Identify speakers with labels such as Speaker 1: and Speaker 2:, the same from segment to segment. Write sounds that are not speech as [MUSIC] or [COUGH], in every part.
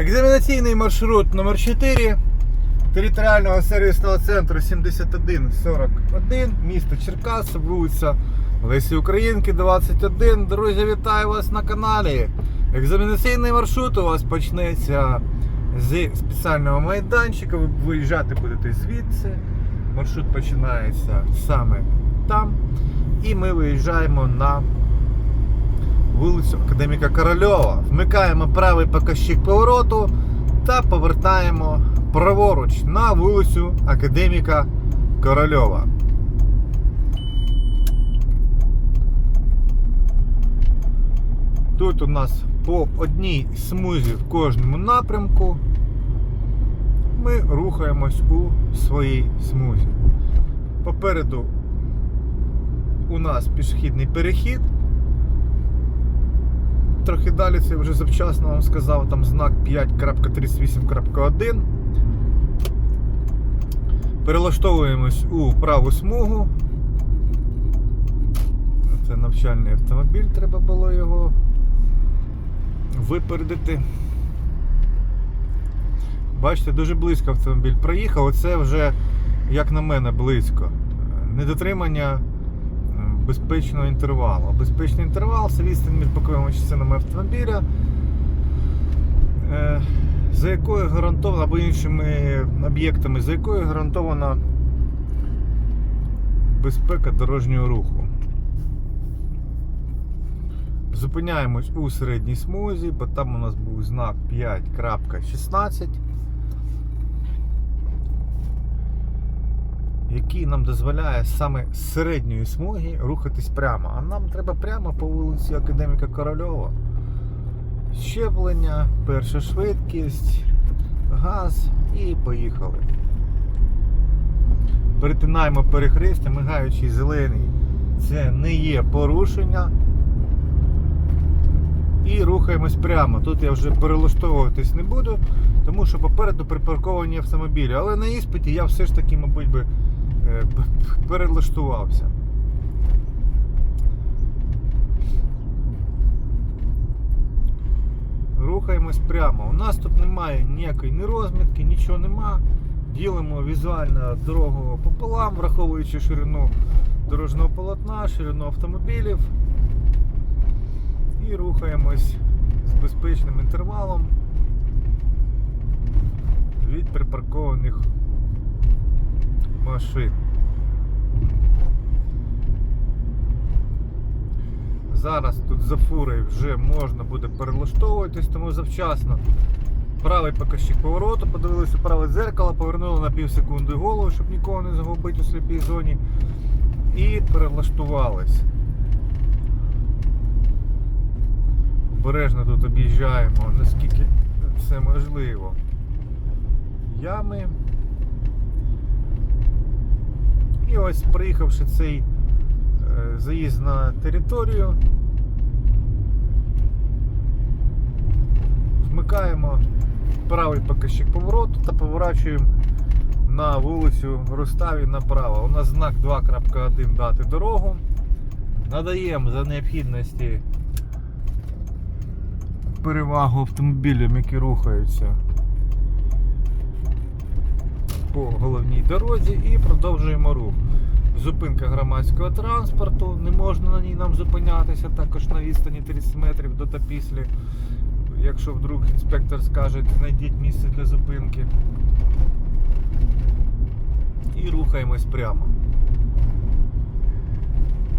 Speaker 1: Екзаменаційний маршрут номер 4 територіального сервісного центру 7141, місто Черкаси, вулиця Лесі Українки, 21. Друзі, вітаю вас на каналі. Екзаменаційний маршрут у вас почнеться зі спеціального майданчика. Ви виїжджати будете звідси. Маршрут починається саме там. І ми виїжджаємо на вулицю Академіка Корольова. Вмикаємо правий показчик повороту та повертаємо праворуч на вулицю Академіка Корольова. Тут у нас по одній смузі в кожному напрямку ми рухаємось у своїй смузі. Попереду у нас пішохідний перехід. Трохи далі це вже завчасно вам сказав, там знак 5.38.1. Перелаштовуємось у праву смугу. Це навчальний автомобіль, треба було його випередити. Бачите, дуже близько автомобіль проїхав. Оце вже, як на мене, близько. Недотримання безпечного інтервалу. Безпечний інтервал це відстань між боковими частинами автомобіля, е, за якою гарантовано, або іншими об'єктами, за якою гарантована безпека дорожнього руху. Зупиняємось у середній смузі, бо там у нас був знак 5.16. який нам дозволяє саме з середньої смуги рухатись прямо. А нам треба прямо по вулиці Академіка Корольова. Щеплення, перша швидкість, газ і поїхали. Перетинаємо перехрестя, мигаючий зелений. Це не є порушення. І рухаємось прямо. Тут я вже перелаштовуватись не буду, тому що попереду припарковані автомобілі. Але на іспиті я все ж таки, мабуть, би перелаштувався. Рухаємось прямо. У нас тут немає ніякої ні розмітки, нічого нема. Ділимо візуально дорогу пополам, враховуючи ширину дорожнього полотна, ширину автомобілів. І рухаємось з безпечним інтервалом від припаркованих машин. Зараз тут за фурою вже можна буде перелаштовуватись, тому завчасно правий показчик повороту, подивилися праве дзеркало, повернули на пів секунди голову, щоб нікого не загубити у сліпій зоні. І перелаштувались. Обережно тут об'їжджаємо, наскільки це можливо. Ями. І ось приїхавши цей е, заїзд на територію, вмикаємо правий показчик повороту та поворачуємо на вулицю Руставі направо. У нас знак 2.1 дати дорогу. Надаємо за необхідності перевагу автомобілям, які рухаються по головній дорозі і продовжуємо рух. Зупинка громадського транспорту, не можна на ній нам зупинятися, також на відстані 30 метрів до та після. Якщо вдруг інспектор скаже, знайдіть місце для зупинки. І рухаємось прямо.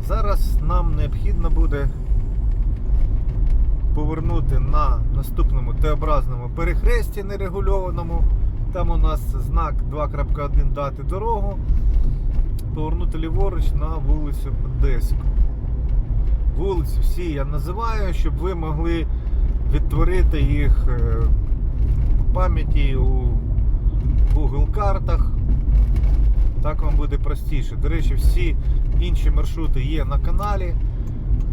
Speaker 1: Зараз нам необхідно буде повернути на наступному Т-образному перехресті нерегульованому. Там у нас знак 2.1 дати дорогу. Повернути ліворуч на вулицю Одеську. Вулиці всі я називаю, щоб ви могли відтворити їх е, в пам'яті у Google картах. Так вам буде простіше. До речі, всі інші маршрути є на каналі.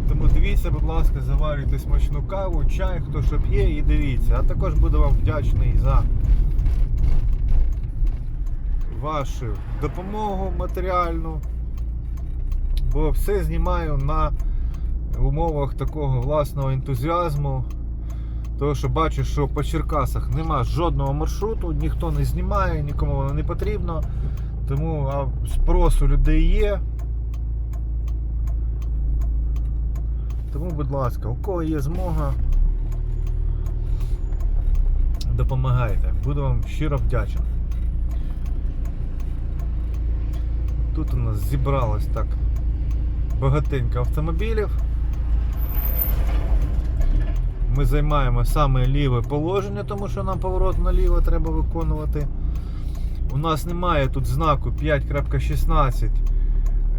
Speaker 1: Тому дивіться, будь ласка, заварюйте смачну каву, чай, хто що п'є і дивіться. А також буду вам вдячний за вашу допомогу матеріальну. Бо все знімаю на умовах такого власного ентузіазму. Тому що бачу, що по Черкасах нема жодного маршруту, ніхто не знімає, нікому воно не потрібно. Тому а спрос людей є. Тому, будь ласка, у кого є змога, допомагайте. Буду вам щиро вдячен. Тут у нас зібралось так багатенько автомобілів. Ми займаємо саме ліве положення, тому що нам поворот наліво треба виконувати. У нас немає тут знаку 5.16,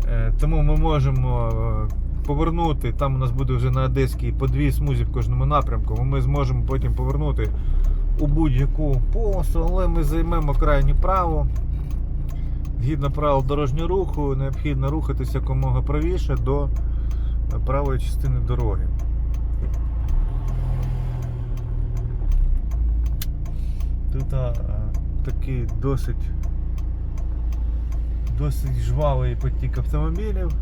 Speaker 1: е, тому ми можемо е, повернути. Там у нас буде вже на Одеській по дві смузі в кожному напрямку. Ми зможемо потім повернути у будь-яку полосу, але ми займемо крайнє право. Згідно правил дорожнього руху, необхідно рухатися якомога правіше до е, правої частини дороги. Тут а, такий досить досить жвавий потік автомобілів.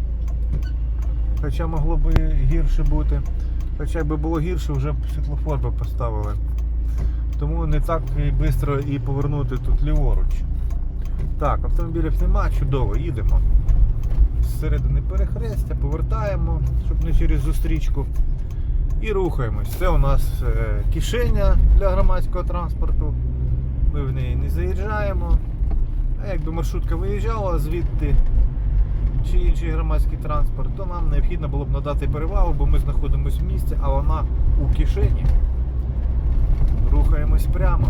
Speaker 1: Хоча могло би гірше бути. Хоча якби було гірше, вже б світлофор би поставили. Тому не так швидко і повернути тут ліворуч. Так, автомобілів нема, чудово, їдемо. З середини перехрестя, повертаємо, щоб не через зустрічку. І рухаємось. Це у нас е, кишеня для громадського транспорту. Ми в неї не заїжджаємо. А якби маршрутка виїжджала звідти чи інший громадський транспорт, то нам необхідно було б надати перевагу, бо ми знаходимося в місті, а вона у кишені. Рухаємось прямо.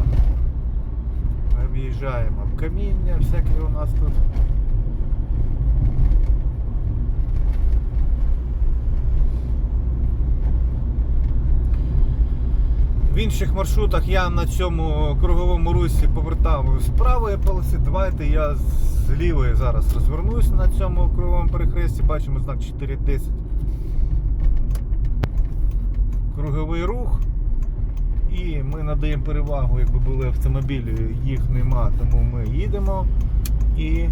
Speaker 1: Об'їжджаємо каміння, всяке у нас тут. В інших маршрутах я на цьому круговому русі повертав з правої полоси. Давайте я з лівої зараз розвернусь на цьому круговому перехресті. Бачимо знак 4.10. Круговий рух. І ми надаємо перевагу, якби були автомобілі, їх нема, тому ми їдемо. І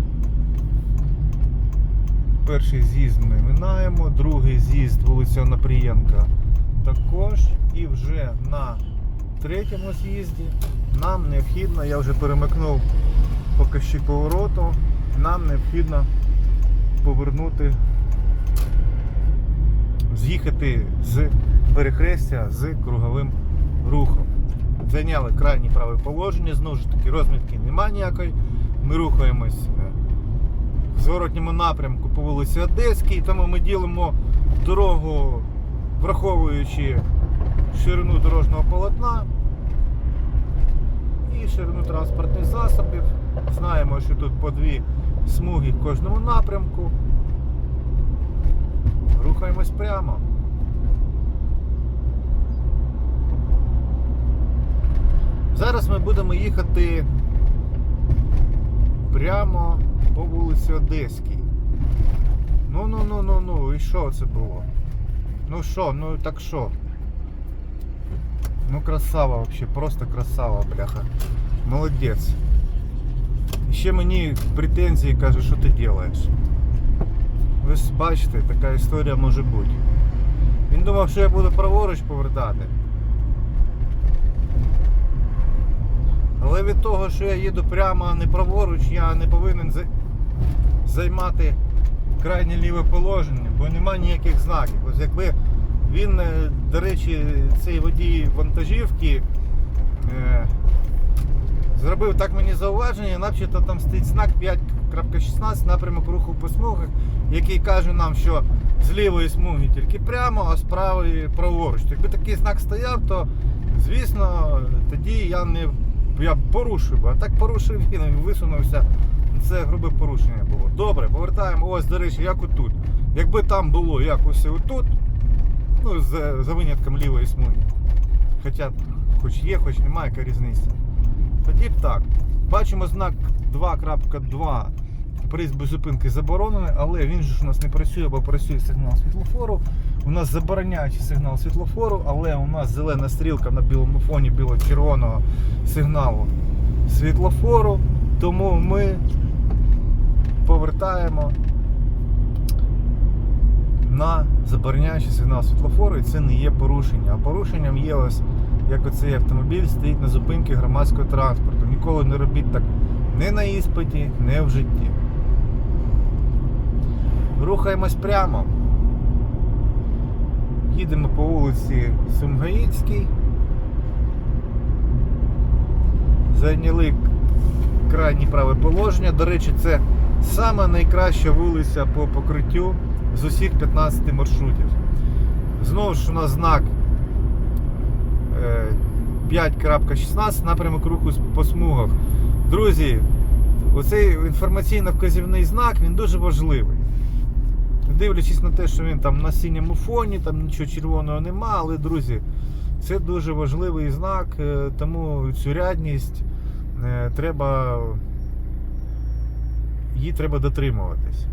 Speaker 1: перший з'їзд ми минаємо, другий з'їзд вулиця Напрієнка також. І вже на третьому з'їзді нам необхідно, я вже перемикнув покажчик повороту, нам необхідно повернути, з'їхати з перехрестя з круговим рухом. Зайняли крайнє праве положення, знову ж таки розмітки немає ніякої. Ми рухаємось е, в зворотньому напрямку по вулиці Одеській, тому ми ділимо дорогу, враховуючи ширину дорожнього полотна і ширину транспортних засобів. Знаємо, що тут по дві смуги в кожному напрямку. Рухаємось прямо. Зараз ми будемо їхати прямо по вулиці Одеській. Ну ну ну ну ну і що це було? Ну що, ну так що? Ну красава вообще, просто красава, бляха. Молодець. Ще мені претензії каже, що ти робиш. Ви ж бачите, така історія може бути. Він думав, що я буду праворуч повертати. Але від того, що я їду прямо, не праворуч, я не повинен займати крайнє ліве положення, бо нема ніяких знаків. Ось якби він, е, до речі, цей водій вантажівки е, зробив так мені зауваження, начебто там стоїть знак 5.16 напрямок руху по смугах, який каже нам, що з лівої смуги тільки прямо, а з правої праворуч. Якби такий знак стояв, то звісно тоді я не я порушив, а так порушив він висунувся. Це грубе порушення було. Добре, повертаємо. Ось, до речі, як отут. Якби там було як ось отут, ну, за, за винятком лівої смуги. Хоча хоч є, хоч немає, яка різниця. Тоді так. Бачимо знак 2.2. Приїзд без зупинки заборонений, але він ж у нас не працює, бо працює сигнал світлофору. У нас забороняючий сигнал світлофору, але у нас зелена стрілка на білому фоні біло-червоного сигналу світлофору. Тому ми повертаємо на забороняючий сигнал світлофору, і це не є порушення. А порушенням є ось як оцей автомобіль стоїть на зупинці громадського транспорту. Ніколи не робіть так не на іспиті, не в житті. Рухаємось прямо. Їдемо по вулиці Сумгаїцькій. Зайняли крайнє праве положення. До речі, це саме найкраща вулиця по покриттю з усіх 15 маршрутів. Знову ж у нас знак е, 5.16 напрямок руху по смугах. Друзі, оцей інформаційно-вказівний знак він дуже важливий. Дивлячись на те, що він там на синьому фоні, там нічого червоного нема, але друзі, це дуже важливий знак, е, тому цю рядність е, треба її треба дотримуватись.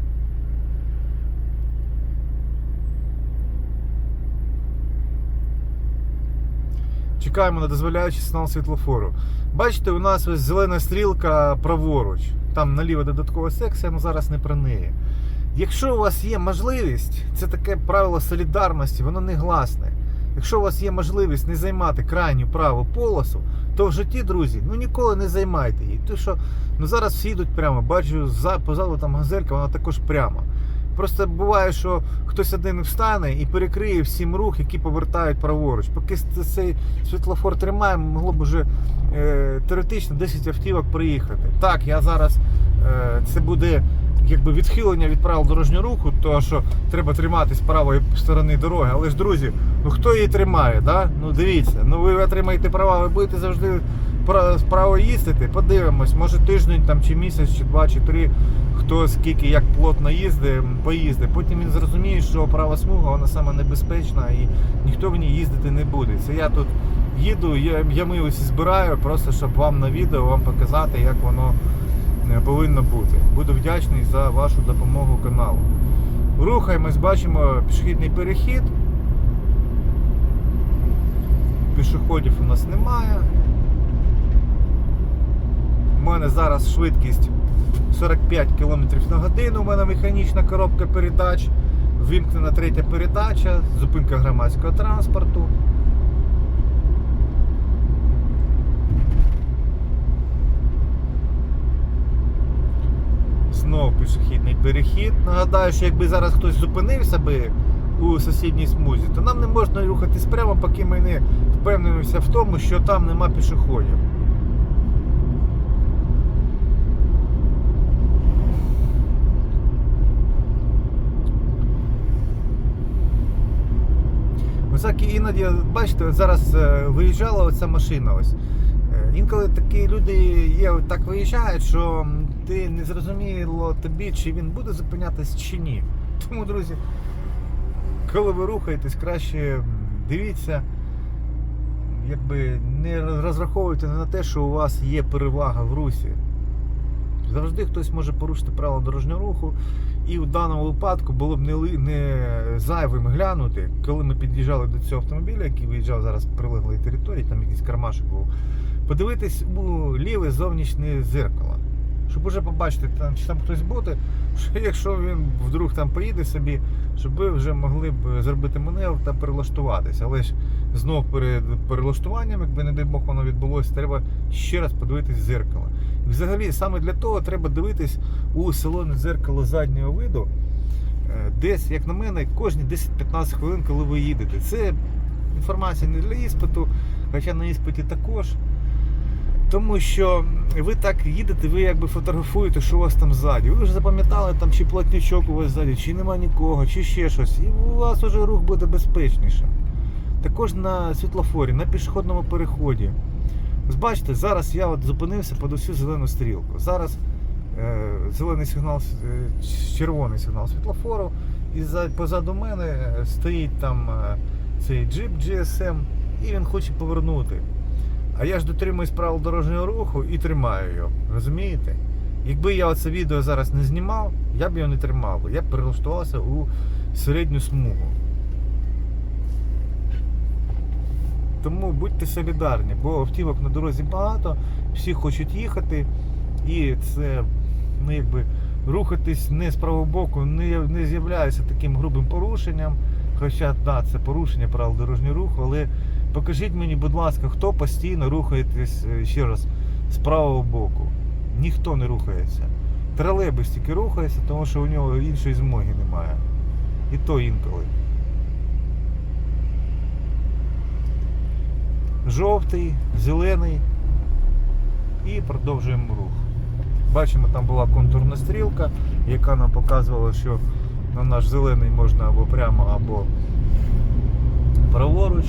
Speaker 1: Чекаємо на дозволяючий сигнал світлофору. Бачите, у нас ось зелена стрілка праворуч. Там наліво додаткова секція, але зараз не про неї. Якщо у вас є можливість, це таке правило солідарності, воно не гласне. Якщо у вас є можливість не займати крайню праву полосу, то в житті, друзі, ну ніколи не займайте її. Тому що ну зараз всі йдуть прямо. Бачу за позаду там газелька, вона також прямо. Просто буває, що хтось один встане і перекриє всім рух, які повертають праворуч. Поки цей світлофор тримає, могло б уже е, теоретично 10 автівок приїхати. Так, я зараз е, це буде якби відхилення від правил дорожнього руху, тому що треба триматись правої сторони дороги. Але ж, друзі, ну хто її тримає? Да? Ну дивіться, ну ви отримаєте права, ви будете завжди пра- справа їздити. Подивимось, може тиждень там, чи місяць, чи два, чи три, хто скільки як плотно їздить, поїздить. Потім він зрозуміє, що права смуга вона саме небезпечна і ніхто в ній їздити не буде. Це я тут їду, я, ями ось збираю, просто щоб вам на відео вам показати, як воно повинно бути. Буду вдячний за вашу допомогу каналу. Рухаємось, бачимо пішохідний перехід. Пішоходів у нас немає. У мене зараз швидкість 45 км на годину. У мене механічна коробка передач, вимкнена третя передача, зупинка громадського транспорту. Знову пішохідний перехід. Нагадаю, що якби зараз хтось зупинився би у сусідній смузі, то нам не можна рухатись прямо, поки ми не впевнимося в тому, що там нема пішоходів. Так і іноді, бачите, зараз е, виїжджала оця машина. Ось. Е, Інколи такі люди є, так виїжджають, що ти не зрозуміло тобі, чи він буде зупинятись чи ні. Тому, друзі, коли ви рухаєтесь, краще дивіться, якби не розраховуйте на те, що у вас є перевага в русі. Завжди хтось може порушити правила дорожнього руху. І в даному випадку було б не, не зайвим глянути, коли ми під'їжджали до цього автомобіля, який виїжджав зараз з прилеглої території, там якийсь кармашик був, подивитись у ліве зовнішнє зеркало. Щоб уже побачити, там, чи там хтось буде, [LAUGHS] що якщо він вдруг там поїде собі, щоб ви вже могли б зробити маневр та перелаштуватися. Але ж знов перед перелаштуванням, якби не дай Бог воно відбулося, треба ще раз подивитись в зеркало. І взагалі саме для того треба дивитись у салоне дзеркало заднього виду. е, Десь, як на мене, кожні 10-15 хвилин, коли ви їдете. Це інформація не для іспиту, хоча на іспиті також. Тому що ви так їдете, ви якби фотографуєте, що у вас там ззаді. Ви вже запам'ятали, там чи плотничок у вас ззаді, чи нема нікого, чи ще щось. І у вас вже рух буде безпечніше. Також на світлофорі, на пішохідному переході. Бачите, зараз я от зупинився під усю зелену стрілку. Зараз е, зелений сигнал, е, червоний сигнал світлофору, і за, позаду мене стоїть там е, цей джип GSM, і він хоче повернути. А я ж дотримуюсь правил дорожнього руху і тримаю його. Розумієте? Якби я це відео зараз не знімав, я б його не тримав. Я б перелаштувався у середню смугу. Тому будьте солідарні, бо автівок на дорозі багато, всі хочуть їхати, і це ну, якби, рухатись не з правого боку не, не з'являється таким грубим порушенням. Хоча да, це порушення правил дорожнього руху, але Покажіть мені, будь ласка, хто постійно рухаєтесь е, ще раз з правого боку. Ніхто не рухається. Тролейбус тільки рухається, тому що у нього іншої змоги немає. І то інколи. Жовтий, зелений. І продовжуємо рух. Бачимо, там була контурна стрілка, яка нам показувала, що на наш зелений можна або прямо, або праворуч.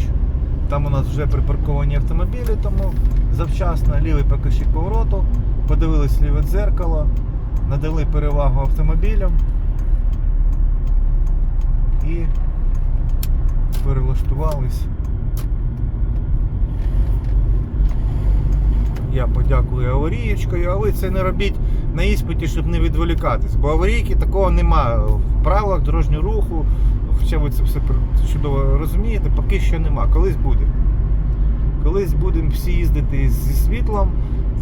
Speaker 1: Там у нас вже припарковані автомобілі, тому завчасно лівий покажчик повороту, подивились ліве дзеркало, надали перевагу автомобілям і перелаштувались. Я подякую аварієчкою, а ви це не робіть на іспиті, щоб не відволікатись. Бо аварійки такого немає в правилах дорожнього руху. Хоча ви це все чудово розумієте, поки що нема. Колись буде. Колись будемо всі їздити зі світлом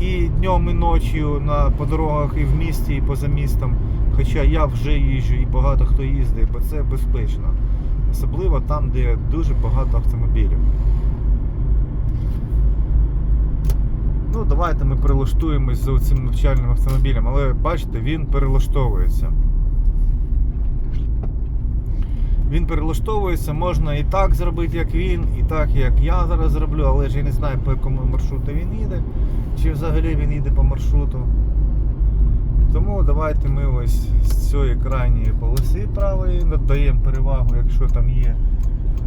Speaker 1: і днем, і ночі на, по дорогах і в місті, і поза містом. Хоча я вже їжджу і багато хто їздить, бо це безпечно. Особливо там, де дуже багато автомобілів. Ну, давайте ми перелаштуємось за цим навчальним автомобілем, але бачите, він перелаштовується. Він перелаштовується, можна і так зробити, як він, і так, як я зараз зроблю, але ж я не знаю, по якому маршруту він їде, чи взагалі він їде по маршруту. Тому давайте ми ось з цієї крайньої полоси правої надаємо перевагу, якщо там є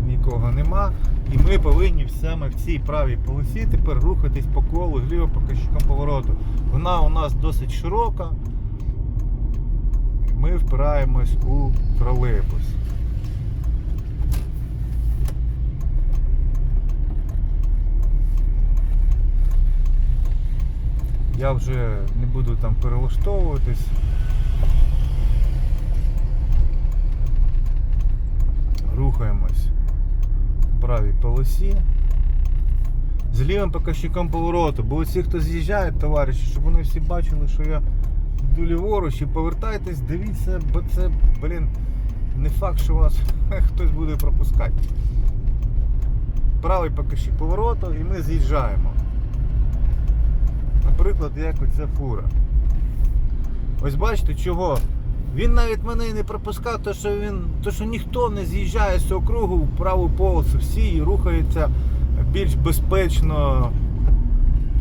Speaker 1: нікого нема. І ми повинні саме в цій правій полосі тепер рухатись по колу з лівим показчиком повороту. Вона у нас досить широка. Ми впираємось у тролейбус. Я вже не буду там перелаштовуватись. Рухаємось в правій полосі. З лівим показчиком повороту. Бо усі, хто з'їжджає, товариші, щоб вони всі бачили, що я йду ліворуч і повертайтесь, дивіться, бо це, блін, не факт, що вас [LAUGHS] хтось буде пропускати. Правий показчик повороту і ми з'їжджаємо. Наприклад, як оця фура. Ось бачите, чого? Він навіть мене і не пропускав, то що він, то що ніхто не з'їжджає з цього кругу в праву полосу, всі рухаються більш безпечно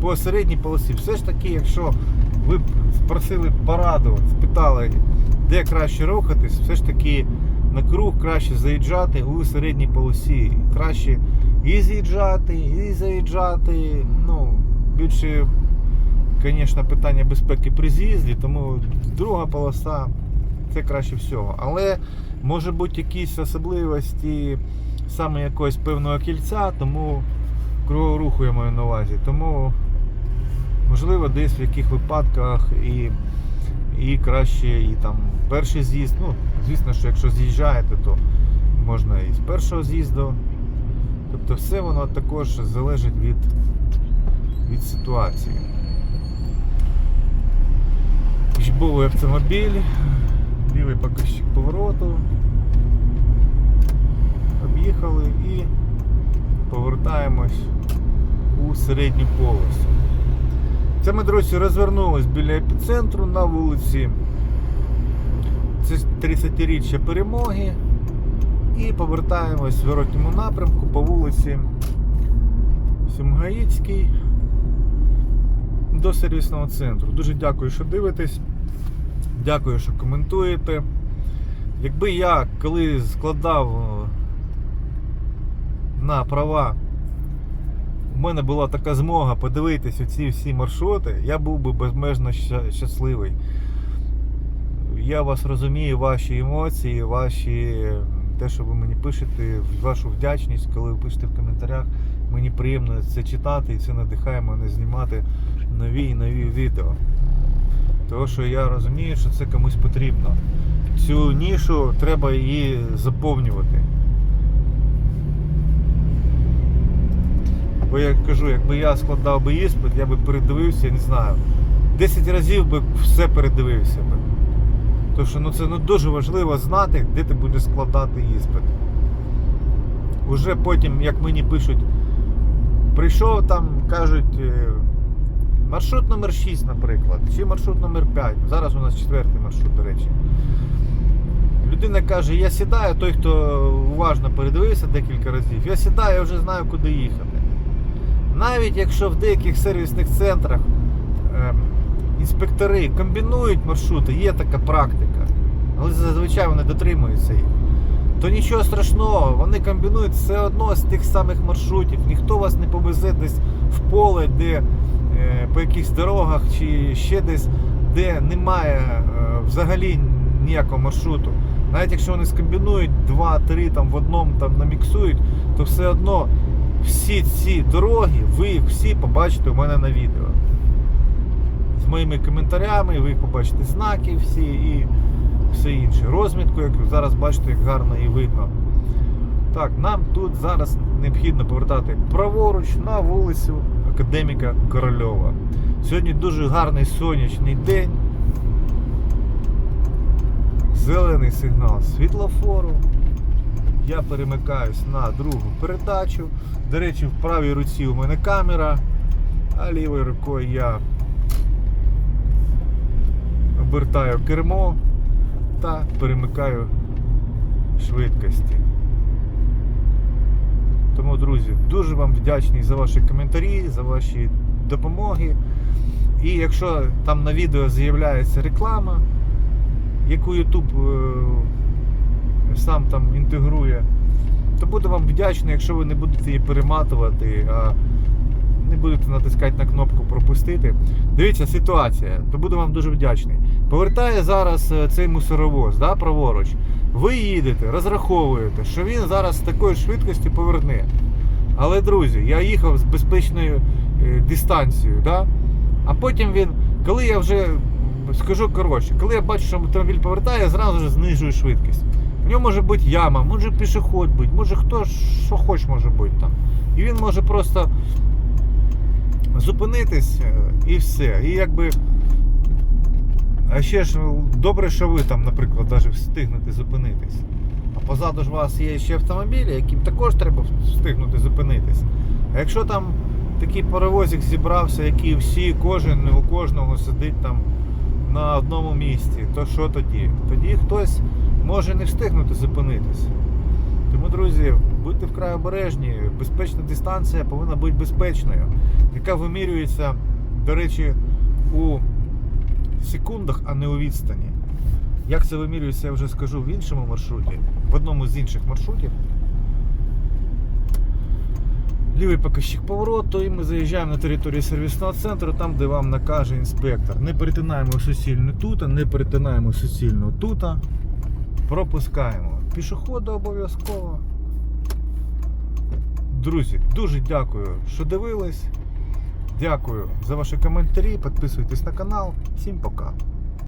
Speaker 1: по середній полосі. Все ж таки, якщо ви спросили пораду, спитали, де краще рухатись, все ж таки на круг краще заїжджати у середній полосі. Краще і з'їжджати, і заїжджати. Ну, більше звісно, питання безпеки при з'їзді, тому друга полоса це краще всього. Але може бути якісь особливості саме якогось певного кільця, тому кругового руху я маю на увазі. Тому можливо десь в яких випадках і, і краще і там перший з'їзд. Ну, звісно, що якщо з'їжджаєте, то можна і з першого з'їзду. Тобто все воно також залежить від, від ситуації. Учбовий автомобіль, лівий показчик повороту. Об'їхали і повертаємось у середню полосу. Це ми, друзі, розвернулись біля епіцентру на вулиці. Це 30-річчя перемоги. І повертаємось в зворотньому напрямку по вулиці Сумгаїцькій до сервісного центру. Дуже дякую, що дивитесь. Дякую, що коментуєте. Якби я коли складав е, на права, у мене була така змога подивитись оці всі маршрути, я був би безмежно щасливий. Я вас розумію, ваші емоції, ваші те, що ви мені пишете, вашу вдячність, коли ви пишете в коментарях. Мені приємно це читати і це надихає мене знімати нові і нові відео. Тому що я розумію, що це комусь потрібно. Цю нішу треба її заповнювати. Бо я кажу, якби я складав би іспит, я би передивився, я не знаю. 10 разів би все передивився би. Тому що ну, це ну, дуже важливо знати, де ти будеш складати іспит. Уже потім, як мені пишуть Прийшов там, кажуть, е, маршрут номер 6, наприклад, чи маршрут номер 5. Зараз у нас четвертий маршрут, до речі. Людина каже, я сідаю, той, хто уважно передивився декілька разів, я сідаю, я вже знаю, куди їхати. Навіть якщо в деяких сервісних центрах ем, інспектори комбінують маршрути, є така практика, але зазвичай вони дотримуються їх. То нічого страшного, вони комбінують все одно з тих самих маршрутів. Ніхто вас не повезе десь в поле, де е, по якихось дорогах чи ще десь, де немає е, взагалі ніякого маршруту. Навіть якщо вони скомбінують 2-3 там в одному там наміксують, то все одно всі ці дороги, ви їх всі побачите у мене на відео. З моїми коментарями, ви їх побачите знаки всі і все інше. Розмітку, як зараз бачите, як гарно і видно. Так, нам тут зараз необхідно повертати праворуч на вулицю Академіка Корольова. Сьогодні дуже гарний сонячний день. Зелений сигнал світлофору. Я перемикаюсь на другу передачу. До речі, в правій руці у мене камера, а лівою рукою я обертаю кермо та перемикаю швидкості. Тому, друзі, дуже вам вдячний за ваші коментарі, за ваші допомоги. І якщо там на відео з'являється реклама, яку YouTube е, сам там інтегрує, то буду вам вдячний, якщо ви не будете її перематувати, а не будете натискати на кнопку пропустити. Дивіться, ситуація, то буду вам дуже вдячний. Повертає зараз е, цей мусоровоз, да, праворуч. Ви їдете, розраховуєте, що він зараз з такої швидкості поверне. Але, друзі, я їхав з безпечною е, дистанцією, да? а потім він, коли я вже скажу коротше, коли я бачу, що автомобіль повертає, я зразу ж знижую швидкість. У нього може бути яма, може пішоход бути, може хто що хоч може бути там. І він може просто зупинитись е, і все. І якби. А ще ж добре, що ви там, наприклад, навіть встигнете зупинитись. А позаду ж у вас є ще автомобілі, яким також треба встигнути зупинитись. А якщо там такий паровозик зібрався, який всі, кожен у кожного сидить там на одному місці, то що тоді? Тоді хтось може не встигнути зупинитись. Тому, друзі, будьте вкрай обережні. Безпечна дистанція повинна бути безпечною, яка вимірюється, до речі, у секундах, а не у відстані. Як це вимірюється, я вже скажу в іншому маршруті, в одному з інших маршрутів. Лівий показчик повороту, і ми заїжджаємо на територію сервісного центру, там, де вам накаже інспектор. Не перетинаємо суцільно тут, не перетинаємо суцільно тут. Пропускаємо. Пішоходи обов'язково. Друзі, дуже дякую, що дивились. Дякую за ваші коментарі. Підписуйтесь на канал. Всім пока.